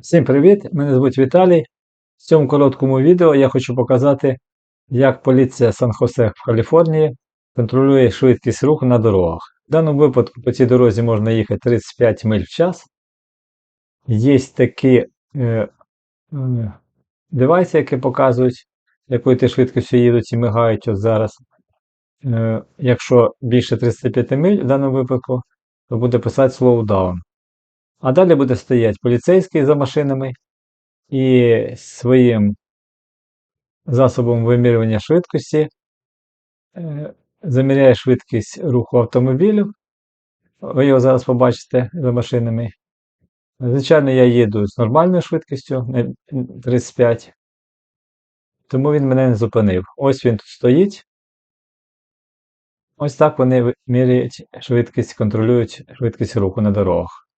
Всім привіт! Мене звуть Віталій. В цьому короткому відео я хочу показати, як поліція Сан-Хосе в Каліфорнії контролює швидкість руху на дорогах. В даному випадку по цій дорозі можна їхати 35 миль в час. Є такі е, е, девайси, які показують, якою ти швидкістю їдуть і мигають от зараз. Е, якщо більше 35 миль в даному випадку, то буде писати slow down. А далі буде стояти поліцейський за машинами і своїм засобом вимірювання швидкості е, заміряє швидкість руху автомобілю. Ви його зараз побачите за машинами. Звичайно, я їду з нормальною швидкістю 35, тому він мене не зупинив. Ось він тут стоїть. Ось так вони міряють швидкість, контролюють швидкість руху на дорогах.